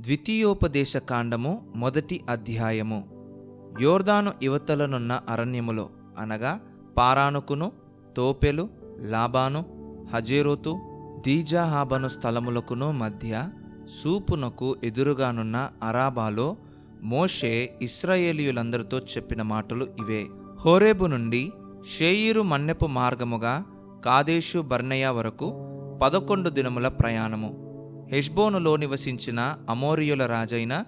ద్వితీయోపదేశ కాండము మొదటి అధ్యాయము. యోర్దాను యువతలనున్న అరణ్యములో అనగా పారానుకును తోపెలు లాబాను హజేరోతు దీజాహాబను స్థలములకును మధ్య సూపునకు ఎదురుగానున్న అరాబాలో మోషే ఇస్రాయేలీయులందరితో చెప్పిన మాటలు ఇవే. హోరేబు నుండి షేయిరు మన్నెపు మార్గముగా కాదేశు బర్నయ వరకు పదకొండు దినముల ప్రయాణము. హెష్బోనులో నివసించిన అమోరియుల రాజైన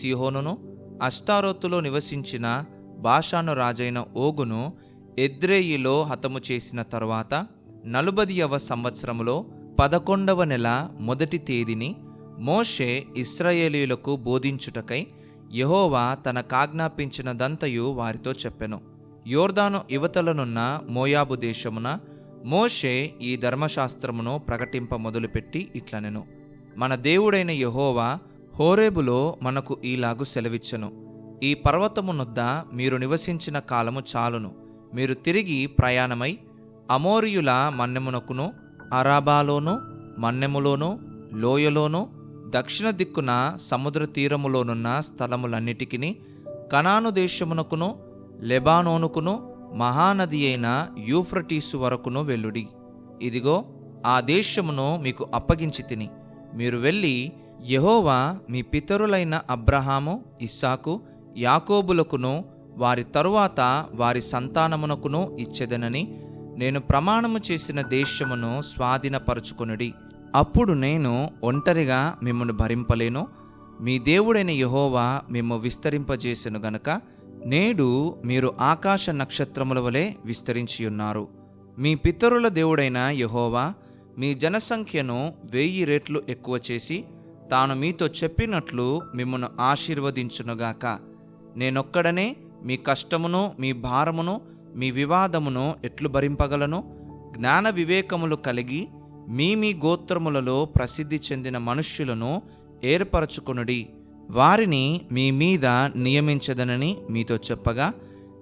సిహోనును అష్టారోతులో నివసించిన బాషాను రాజైన ఓగును ఎద్రేయిలో హతము చేసిన తరువాత నలుబదియవ సంవత్సరములో పదకొండవ నెల మొదటి తేదీని మోషే ఇస్రాయేలీలకు బోధించుటకై యెహోవా తన కాజ్ఞాపించినదంతయు వారితో చెప్పెను. యోర్దాను యువతలనున్న మోయాబు దేశమున మోషే ఈ ధర్మశాస్త్రమును ప్రకటింప మొదలుపెట్టి ఇట్లనెను. మన దేవుడైన యెహోవా హోరేబులో మనకు ఈలాగు సెలవిచ్చను. ఈ పర్వతమునొద్ద మీరు నివసించిన కాలము చాలును. మీరు తిరిగి ప్రయాణమై అమోరియుల మన్నెమునకును అరాబాలోను మన్నెములోను లోయలోను దక్షిణ దిక్కున సముద్ర తీరములోనున్న స్థలములన్నిటికిని కనాను దేశమునకును లెబానోనుకును మహానది అయిన యూఫ్రటీసు వరకును వెల్లుడి ఇదిగో ఆ దేశమును మీకు అప్పగించి తిని. మీరు వెళ్ళి యహోవా మీ పితరులైన అబ్రహాము ఇస్సాకు యాకోబులకును వారి తరువాత వారి సంతానమునకును ఇచ్చేదనని నేను ప్రమాణము చేసిన దేశమును స్వాధీనపరుచుకొనుడి. అప్పుడు నేను ఒంటరిగా మిమ్మను భరింపలేను. మీ దేవుడైన యహోవా మిమ్ము విస్తరింపజేసెను గనక నేడు మీరు ఆకాశ నక్షత్రముల వలె విస్తరించి ఉన్నారు మీ పితరుల దేవుడైన యహోవా మీ జనసంఖ్యను వెయ్యి రెట్లు ఎక్కువ చేసి తాను మీతో చెప్పినట్లు మిమ్మను ఆశీర్వదించునుగాక. నేనొక్కడనే మీ కష్టమును మీ భారమును మీ వివాదమును ఎట్లు భరింపగలను? జ్ఞాన వివేకములు కలిగి మీ మీ గోత్రములలో ప్రసిద్ధి చెందిన మనుష్యులను ఏర్పరచుకొనుడి. వారిని మీ మీద నియమించదనని మీతో చెప్పగా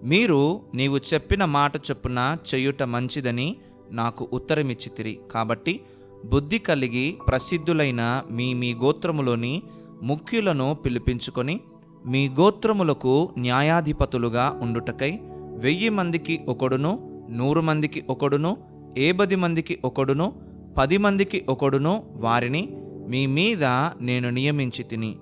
మీరు నీవు చెప్పిన మాట చొప్పున చెయ్యుట మంచిదని నాకు ఉత్తరమిచ్చితిరి. కాబట్టి బుద్ధి కలిగి ప్రసిద్ధులైన మీ మీ గోత్రములోని ముఖ్యులను పిలిపించుకొని మీ గోత్రములకు న్యాయాధిపతులుగా ఉండుటకై వెయ్యి మందికి ఒకడును నూరు మందికి ఒకడును ఏబది మందికి ఒకడును పది మందికి ఒకడును వారిని మీ మీద నేను నియమించి తిని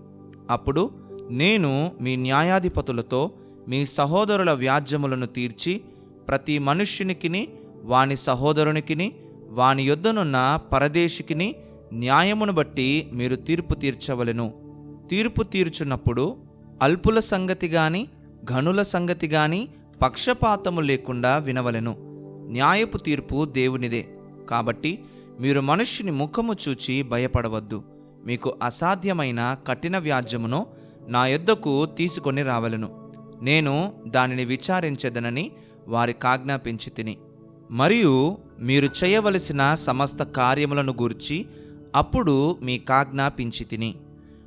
అప్పుడు నేను మీ న్యాయాధిపతులతో మీ సహోదరుల వ్యాజ్యములను తీర్చి ప్రతి మనుష్యునికిని వాని సహోదరునికిని వాని యొద్దనున్న పరదేశికిని న్యాయమును బట్టి మీరు తీర్పు తీర్చవలెను. తీర్పు తీర్చున్నప్పుడు అల్పుల సంగతి గాని ఘనుల సంగతి గాని పక్షపాతము లేకుండా వినవలెను. న్యాయపు తీర్పు దేవునిదే. కాబట్టి మీరు మనుష్యుని ముఖము చూచి భయపడవద్దు. మీకు అసాధ్యమైన కఠిన వ్యాజ్యమును నా యొద్దకు తీసుకొని రావలను. నేను దానిని విచారించదనని వారి కాజ్ఞాపించి తిని. మరియు మీరు చేయవలసిన సమస్త కార్యములను గూర్చి అప్పుడు మీ కాజ్ఞాపించి తిని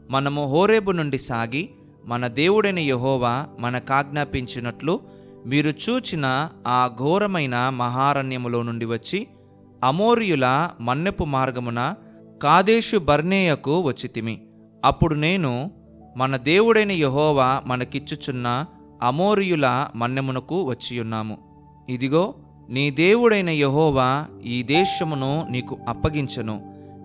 మనము హోరేబు నుండి సాగి మన దేవుడైన యహోవా మన కాజ్ఞాపించినట్లు మీరు చూచిన ఆ ఘోరమైన మహారణ్యములో నుండి వచ్చి అమోరియుల మన్నెపు మార్గమున కాదేశు బర్నేయకు వచ్చితిమి. అప్పుడు నేను మన దేవుడైన యహోవా మనకిచ్చుచున్న అమోరియుల మన్నెమునకు వచ్చియున్నాము. ఇదిగో నీ దేవుడైన యహోవా ఈ దేశమును నీకు అప్పగించను.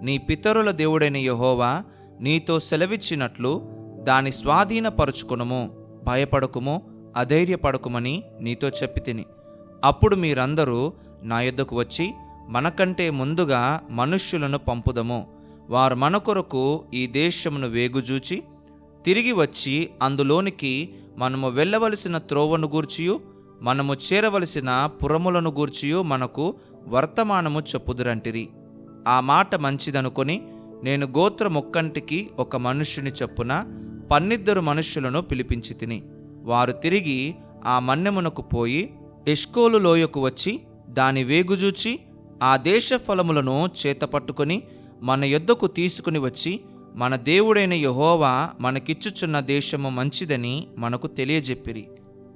నీ పితరుల దేవుడైన యహోవా నీతో సెలవిచ్చినట్లు దాని స్వాధీనపరుచుకునము. భయపడకుము అధైర్యపడకుమని నీతో చెప్పి తిని అప్పుడు మీరందరూ నా యొద్దకు వచ్చి మనకంటే ముందుగా మనుష్యులను పంపుదము. వారు మన కొరకు ఈ దేశమును వేగుజూచి తిరిగి వచ్చి అందులోనికి మనము వెళ్ళవలసిన త్రోవను గూర్చియు మనము చేరవలసిన పురములను గూర్చియు మనకు వర్తమానము చెప్పుదురంటిరి. ఆ మాట మంచిదనుకొని నేను గోత్రమొక్కంటికి ఒక మనుష్యుని చొప్పున పన్నిద్దరు మనుష్యులను పిలిపించి తిని. వారు తిరిగి ఆ మన్నెమునకు పోయి ఎష్కోలు లోయకు వచ్చి దాని వేగుజూచి ఆ దేశ ఫలములను చేతపట్టుకొని మన యొద్దకు తీసుకుని వచ్చి మన దేవుడైన యహోవా మనకిచ్చుచున్న దేశము మంచిదని మనకు తెలియజెప్పిరి.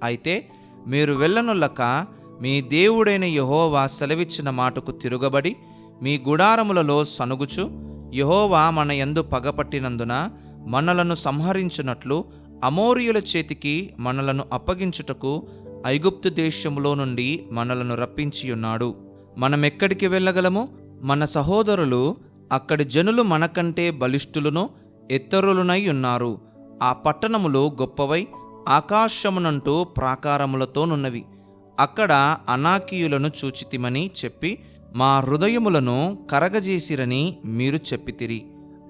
అయితే మీరు వెళ్ళనులక మీ దేవుడైన యహోవా సెలవిచ్చిన మాటకు తిరుగబడి మీ గుడారములలో సనుగుచు యహోవా మన యందు పగపట్టినందున మనలను సంహరించినట్లు అమోరియుల చేతికి మనలను అప్పగించుటకు ఐగుప్తు దేశములో నుండి మనలను రప్పించియున్నాడు. మనమెక్కడికి వెళ్ళగలము? మన సహోదరులు అక్కడి జనులు మనకంటే బలిష్ఠులను ఎత్తరులునై ఉన్నారు. ఆ పట్టణములు గొప్పవై ఆకాశమునంటూ ప్రాకారములతోనున్నవి అక్కడ అనాకీయులను చూచితిమని చెప్పి మా హృదయములను కరగజేసిరని మీరు చెప్పితిరి.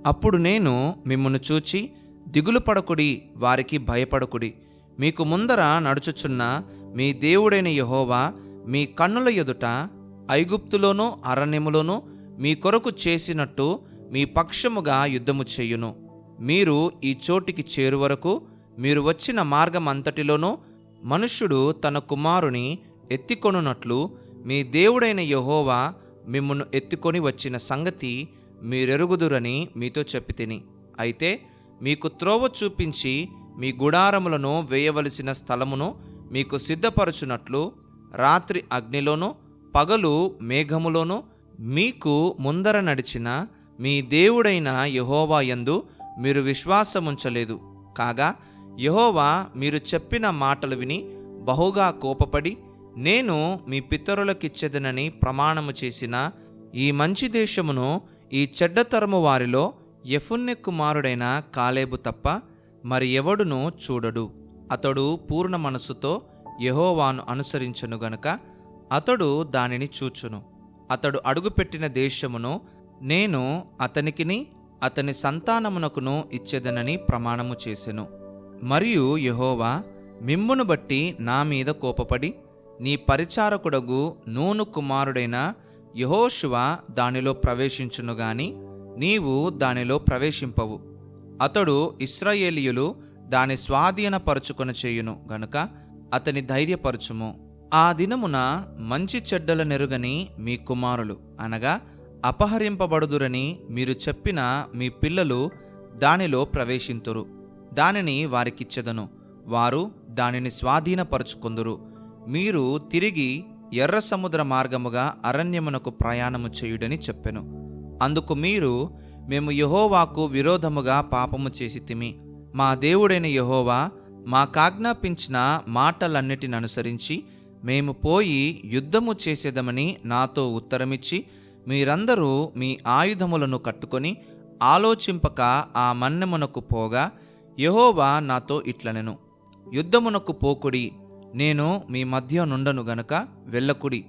అప్పుడు నేను మిమ్మను చూచి దిగులు పడకుడి వారికి భయపడకుడి. మీకు ముందర నడుచుచున్న మీ దేవుడైన యహోవా మీ కన్నుల ఎదుట ఐగుప్తులోనూ అరణ్యములోనూ మీ కొరకు చేసినట్టు మీ పక్షముగా యుద్ధము చేయును. మీరు ఈ చోటికి చేరు వరకు మీరు వచ్చిన మార్గం అంతటిలోనూ మనుష్యుడు తన కుమారుని ఎత్తికొనున్నట్లు మీ దేవుడైన యహోవా మిమ్మల్ని ఎత్తుకొని వచ్చిన సంగతి మీరెరుగుదురని మీతో చెప్పితిని. అయితే మీకు త్రోవ చూపించి మీ గుడారములను వేయవలసిన స్థలమును మీకు సిద్ధపరచునట్లు రాత్రి అగ్నిలోనూ పగలు మేఘములోనూ మీకు ముందర నడిచిన మీ దేవుడైన యహోవా యందు మీరు విశ్వాసముంచలేదు. కాగా యహోవా మీరు చెప్పిన మాటలు విని బహుగా కోపపడి నేను మీ పితరులకిచ్చేదనని ప్రమాణము చేసిన ఈ మంచి దేశమును ఈ చెడ్డతరము వారిలో యఫున్నె కుమారుడైన కాలేబు తప్ప మరి ఎవడును చూడడు. అతడు పూర్ణ మనస్సుతో యహోవాను అనుసరించను గనుక అతడు దానిని చూచును. అతడు అడుగుపెట్టిన దేశమును నేను అతనికిని అతని సంతానమునకును ఇచ్చేదనని ప్రమాణము చేసెను. మరియు యహోవా మిమ్మును బట్టి నా మీద కోపపడి నీ పరిచారకుడగు నూను కుమారుడైన యహోశువ దానిలో ప్రవేశించును గాని నీవు దానిలో ప్రవేశింపవు. అతడు ఇస్రాయేలీయులు దాని స్వాధీనపరుచుకొని చేయును గనుక అతని ధైర్యపరచుము. ఆ దినమున మంచి చెడ్డల నెరుగని మీ కుమారులు అనగా అపహరింపబడుదురని మీరు చెప్పిన మీ పిల్లలు దానిలో ప్రవేశింతురు. దానిని వారికిచ్చెదను. వారు దానిని స్వాధీనపరుచుకుందురు. మీరు తిరిగి ఎర్ర సముద్ర మార్గముగా అరణ్యమునకు ప్రయాణము చేయుడని చెప్పెను. అందుకు మీరు మేము యహోవాకు విరోధముగా పాపము చేసి తిమి. మా దేవుడైన యహోవా మాకాజ్ఞాపించిన మాటలన్నిటిని అనుసరించి మేము పోయి యుద్ధము చేసేదమని నాతో ఉత్తరమిచ్చి మీరందరూ మీ ఆయుధములను కట్టుకొని ఆలోచింపక ఆ మన్నెమునకు పోగా యహోవా నాతో ఇట్లనెను. యుద్ధమునకు పోకుడి నేను మీ మధ్య నుండను గనుక వెళ్ళకుడి.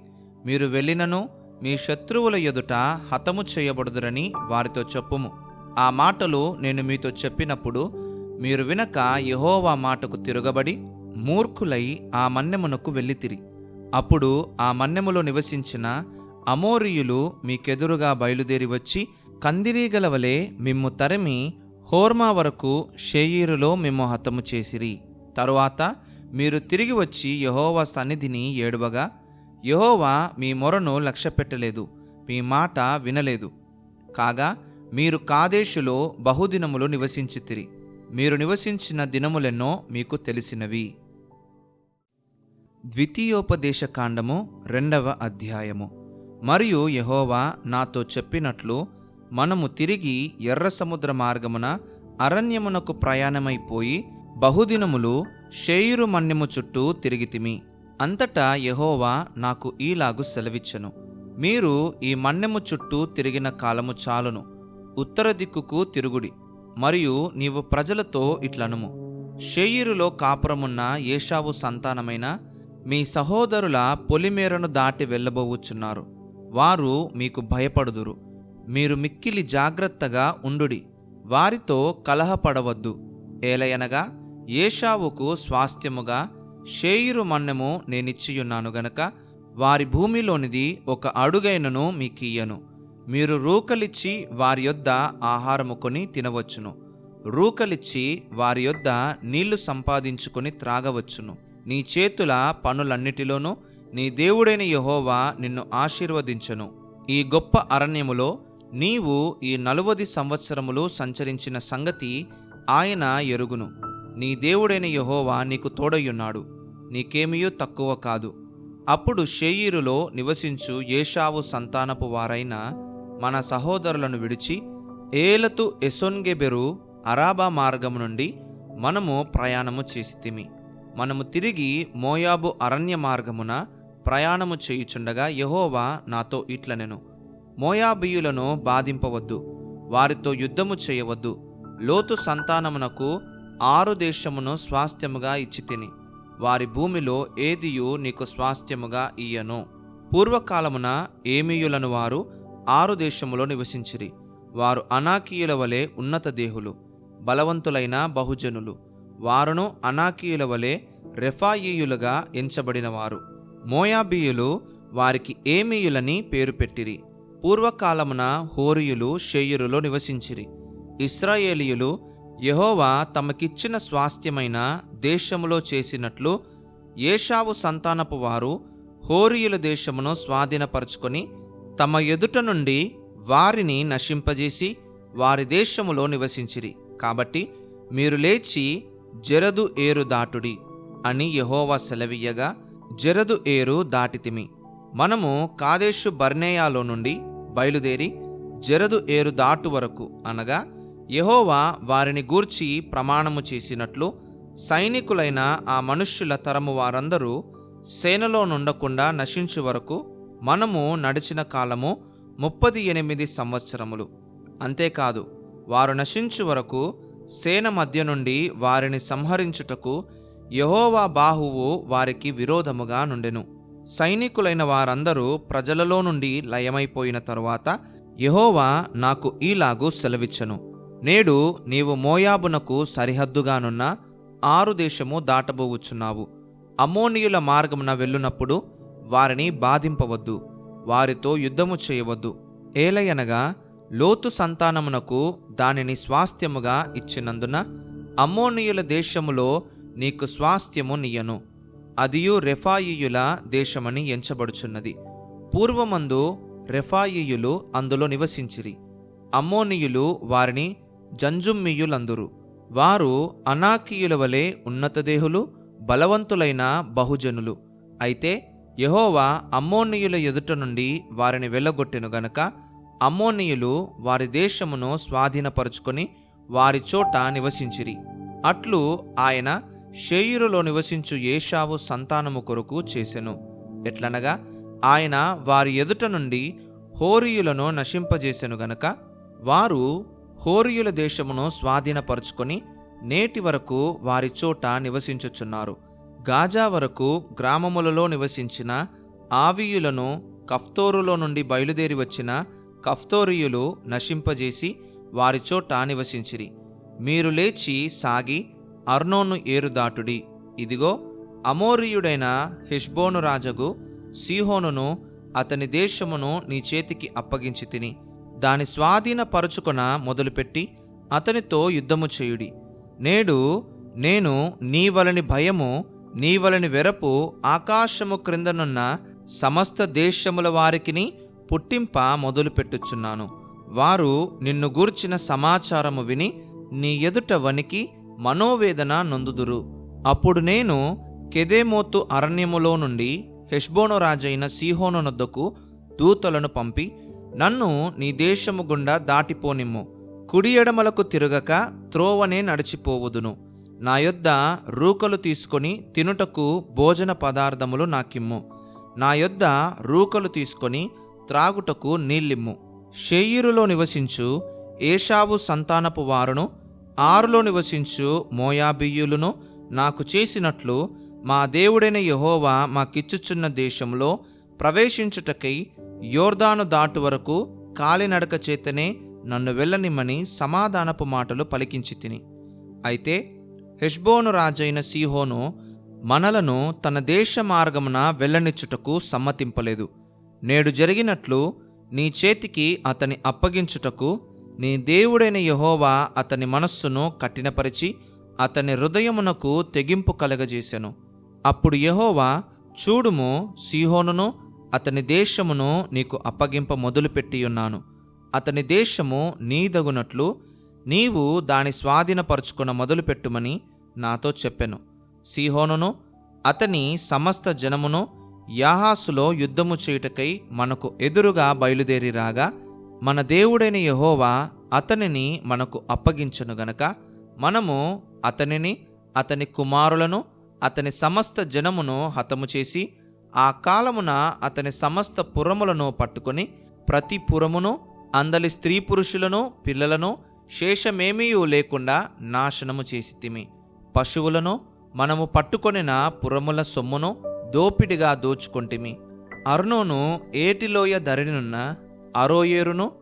మీరు వెళ్ళినను మీ శత్రువుల ఎదుట హతము చేయబడుదురని వారితో చెప్పుము. ఆ మాటలు నేను మీతో చెప్పినప్పుడు మీరు వినక యహోవా మాటకు తిరగబడి మూర్ఖులై ఆ మన్నెమునకు వెళ్ళితిరి. అప్పుడు ఆ మన్నెములో నివసించిన అమోరియులు మీకెదురుగా బయలుదేరి వచ్చి కందిరీగల వలె మిమ్ము తరిమి హోర్మా వరకు షేయీరులో మేము హతము చేసిరి. తరువాత మీరు తిరిగి వచ్చి యహోవా సన్నిధిని ఏడువగా యహోవా మీ మొరను లక్ష్యపెట్టలేదు మీ మాట వినలేదు. కాగా మీరు కాదేశులో బహుదినములు నివసించితిరి. మీరు నివసించిన దినములెన్నో మీకు తెలిసినవి. ద్వితీయోపదేశ కాండము రెండవ అధ్యాయము. మరియు యహోవా నాతో చెప్పినట్లు మనము తిరిగి ఎర్ర సముద్ర మార్గమున అరణ్యమునకు ప్రయాణమైపోయి బహుదినములు షేయురు మన్యము చుట్టూ తిరిగితిమి అంతటా యహోవా నాకు ఈలాగు సెలవిచ్చెను. మీరు ఈ మన్నెము చుట్టూ తిరిగిన కాలము చాలును. ఉత్తర దిక్కుకు తిరుగుడి. మరియు నీవు ప్రజలతో ఇట్లనుము. షేయిరులో కాపురమున్న ఏషావు సంతానమైన మీ సహోదరుల పొలిమేరను దాటి వెళ్ళబోవుచున్నారు. వారు మీకు భయపడుదురు. మీరు మిక్కిలి జాగ్రత్తగా ఉండుడి. వారితో కలహపడవద్దు. ఏలయనగా ఏషావుకు స్వాస్థ్యముగా షేయిరు మన్నెము నేనిచ్చియున్నాను గనక వారి భూమిలోనిది ఒక అడుగైనను మీకియ్యను. మీరు రూకలిచ్చి వారి యొద్ద ఆహారము కొని తినవచ్చును. రూకలిచ్చి వారి యొద్ద నీళ్ళు సంపాదించుకొని త్రాగవచ్చును. నీ చేతుల పనులన్నిటిలోనూ నీ దేవుడైన యహోవా నిన్ను ఆశీర్వదించను. ఈ గొప్ప అరణ్యములో నీవు ఈ నలువది సంవత్సరములు సంచరించిన సంగతి ఆయన ఎరుగును. నీ దేవుడైన యహోవా నీకు తోడయ్యున్నాడు. నీకేమియూ తక్కువ కాదు. అప్పుడు షేయీరులో నివసించు ఏషావు సంతానపు వారైన మన సహోదరులను విడిచి ఏలతు ఎసొన్గెబెరు అరాబా మార్గము నుండి మనము ప్రయాణము చేసితిమి. మనము తిరిగి మోయాబు అరణ్య మార్గమున ప్రయాణము చేయుచుండగా యహోవా నాతో ఇట్లనెను. మోయాబీయులను బాధింపవద్దు వారితో యుద్ధము చేయవద్దు. లోతు సంతానమునకు ఆరు దేశమును స్వాస్థ్యముగా ఇచ్చి తిని వారి భూమిలో ఏదియు నీకు స్వాస్థ్యముగా ఇయ్యను. పూర్వకాలమున ఏమీయులను వారు ఆరు దేశములో నివసించిరి. వారు అనాకీయుల వలె ఉన్నత దేహులు బలవంతులైన బహుజనులు. వారును అనాకీయుల వలె రెఫాయీయులుగా ఎంచబడినవారు. మోయాబీయులు వారికి ఏమీయులని పేరు పెట్టిరి. పూర్వకాలమున హోరియులు షేయురులో నివసించిరి. ఇస్రాయేలీయులు యహోవా తమకిచ్చిన స్వాస్థ్యమైన దేశములో చేసినట్లు ఏషావు సంతానపు వారు హోరియుల దేశమును స్వాధీనపరచుకొని తమ ఎదుట నుండి వారిని నశింపజేసి వారి దేశములో నివసించిరి. కాబట్టి మీరు లేచి జరదు ఏరు దాటుడి అని యహోవా సెలవియ్యగా జరదు ఏరు దాటితిమి. మనము కాదేశు బర్నేయాలో నుండి బయలుదేరి జరదు ఏరు దాటు వరకు అనగా యహోవా వారిని గూర్చి ప్రమాణము చేసినట్లు సైనికులైన ఆ మనుష్యుల తరము వారందరూ సేనలో నుండకుండా నశించు వరకు మనము నడిచిన కాలము ముప్పది ఎనిమిది సంవత్సరములు. అంతేకాదు వారు నశించు వరకు సేన మధ్య నుండి వారిని సంహరించుటకు యహోవా బాహువు వారికి విరోధముగా నుండెను. సైనికులైన వారందరూ ప్రజలలో నుండి లయమైపోయిన తరువాత యహోవా నాకు ఈలాగు సెలవిచ్చను. నేడు నీవు మోయాబునకు సరిహద్దుగానున్న ఆరు దేశము దాటబోవుచున్నావు అమ్మోనియుల మార్గమున వెళ్ళునప్పుడు వారిని బాధింపవద్దు. వారితో యుద్ధము చేయవద్దు. ఏలయనగా లోతు సంతానమునకు దానిని స్వాస్థ్యముగా ఇచ్చినందున అమ్మోనియుల దేశములో నీకు స్వాస్థ్యము నీయను. అదియు రెఫాయియుల దేశమని ఎంచబడుచున్నది. పూర్వమందు రెఫాయియులు అందులో నివసించిరి. అమ్మోనియులు వారిని జంజుమ్మియులందురు. వారు అనాకీయుల వలె ఉన్నతదేహులు బలవంతులైన బహుజనులు. అయితే యహోవా అమ్మోనియుల ఎదుట నుండి వారిని వెళ్ళగొట్టెను గనక అమ్మోనియులు వారి దేశమును స్వాధీనపరుచుకొని వారి చోట నివసించిరి. అట్లు ఆయన షేయురులో నివసించు ఏషావు సంతానము కొరకు చేసెను. ఎట్లనగా ఆయన వారి ఎదుట నుండి హోరియులను నశింపజేసెను గనక వారు హోరియుల దేశమును స్వాధీనపరుచుకొని నేటి వరకు వారి చోట నివసించుచున్నారు. గాజా వరకు గ్రామములలో నివసించిన ఆవియులను కఫ్తోరులో నుండి బయలుదేరి వచ్చిన కఫ్తోరియులు నశింపజేసి వారి చోట నివసించిరి. మీరు లేచి సాగి అర్నోను ఏరుదాటుడి. ఇదిగో అమోరియుడైన హెష్బోను రాజగు సీహోనును అతని దేశమును నీ చేతికి అప్పగించి తిని దాని స్వాధీనపరుచుకొన మొదలుపెట్టి అతనితో యుద్ధము చేయుడి. నేడు నేను నీ వలని భయము నీ వలని వెరపు ఆకాశము క్రిందనున్న సమస్త దేశముల వారికిని పుట్టింప మొదలుపెట్టుచున్నాను. వారు నిన్ను గూర్చిన సమాచారము విని నీ ఎదుట వనికి మనోవేదన నొందుదురు. అప్పుడు నేను కెదేమోతు అరణ్యములో నుండి హెష్బోను రాజైన సీహోను నొద్దకు దూతలను పంపి నన్ను నీ దేశము గుండా దాటిపోనిమ్ము. కుడి ఎడమలకు తిరగక త్రోవనే నడిచిపోవుదును. నా యొద్ద రూకలు తీసుకొని తినుటకు భోజన పదార్థములు నాకిమ్ము. నా యొద్ద రూకలు తీసుకొని త్రాగుటకు నీళ్ళిమ్ము. షేయిరులో నివసించు ఏషావు సంతానపు వారును ఆరులో నివసించు మోయాబియ్యులను నాకు చేసినట్లు మా దేవుడైన యహోవా మాకిచ్చుచున్న దేశంలో ప్రవేశించుటకై యోర్దాను దాటు వరకు కాలినడక చేతనే నన్ను వెళ్ళనిమ్మని సమాధానపు మాటలు పలికించి తిని. అయితే హెష్బోను రాజైన సీహోను మనలను తన దేశ మార్గమున వెళ్ళనిచ్చుటకు సమ్మతింపలేదు. నేడు జరిగినట్లు నీ చేతికి అతని అప్పగించుటకు నీ దేవుడైన యహోవా అతని మనస్సును కఠినపరిచి అతని హృదయమునకు తెగింపు కలగజేశాను అప్పుడు యహోవా చూడుము సీహోనును అతని దేశమును నీకు అప్పగింప మొదలుపెట్టి ఉన్నాను అతని దేశము నీదగునట్లు నీవు దాని స్వాధీనపరుచుకున్న మొదలుపెట్టుమని నాతో చెప్పెను. సీహోనును అతని సమస్త జనమును యాహాసులో యుద్ధము చేయుటకై మనకు ఎదురుగా బయలుదేరి రాగా మన దేవుడైన యహోవా అతనిని మనకు అప్పగించను గనక మనము అతనిని అతని కుమారులను అతని సమస్త జనమును హతము చేసి ఆ కాలమున అతని సమస్త పురములను పట్టుకొని ప్రతి పురమును అందలి స్త్రీ పురుషులను పిల్లలను శేషమేమీ లేకుండా నాశనము చేసి తిమి. పశువులను మనము పట్టుకొనిన పురముల సొమ్మును దోపిడిగా దోచుకొంటిమి. అర్నోను ఏటిలోయ ధరినున్న అరోయేరును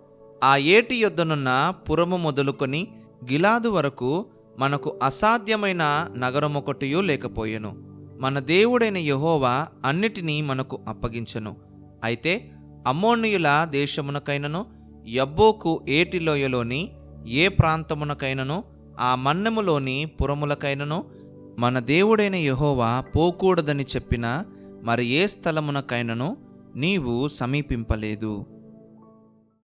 ఆ ఏటి యొద్దనున్న పురము మొదలుకొని గిలాదు వరకు మనకు అసాధ్యమైన నగరమొకటియూ లేకపోయెను. మన దేవుడైన యహోవా అన్నిటినీ మనకు అప్పగించను. అయితే అమ్మోనియుల దేశమునకైనను యబ్బోకు ఏటిలోయలోని ఏ ప్రాంతమునకైనను ఆ మన్నెములోని పురములకైనను మన దేవుడైన యహోవా పోకూడదని చెప్పిన మరి ఏ స్థలమునకైనను నీవు సమీపింపలేదు.